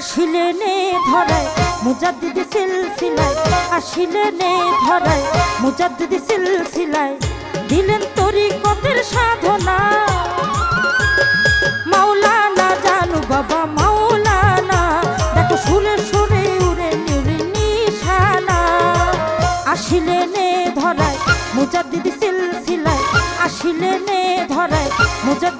আসিলে নে ধরায় দিদি সিলসিলাই আসিলে নে ধরায় দিদি সিলসিলাই দিলেন তরিকতের সাধনা। মাওলানা জানু বাবা, মাওলানা, দেখো সুরে সুরে উড়ে নিউরে নিশানা। আসিলে নে ধরায় দিদি সিলসিলাই আসিলে নে ধরায়, মুজাদ্দিদ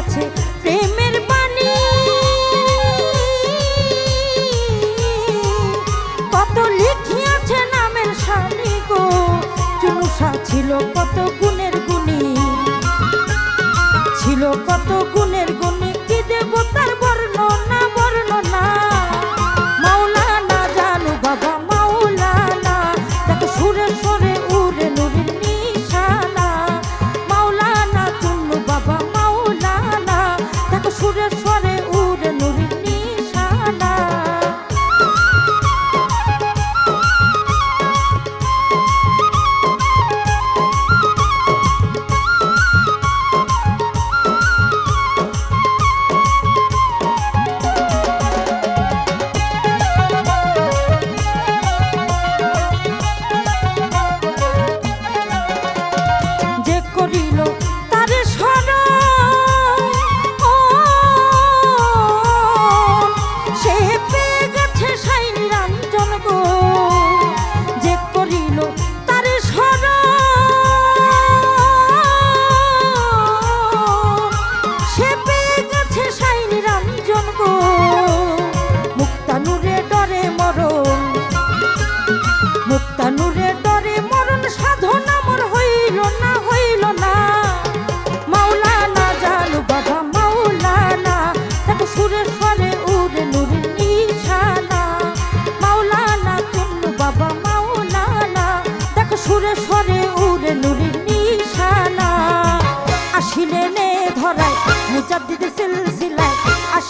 আছে।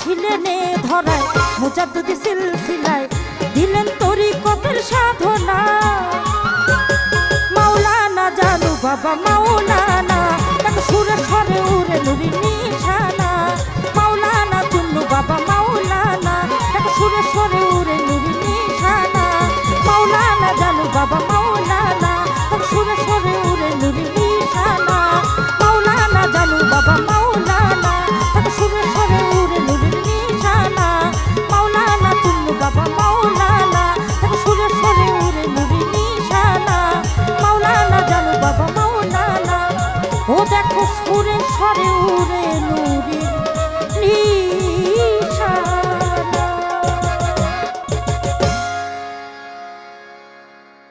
আসিলেন ধরায় মুজাদ্দুদি সিলসিলায়, দিলেন তরিকতের সাধনা। মাওলানা জানু বাবা, মাওলানা তাকে সুরে সরে উড়ে নুরি নিশা সুরে সরে উড়ে নুরে নীল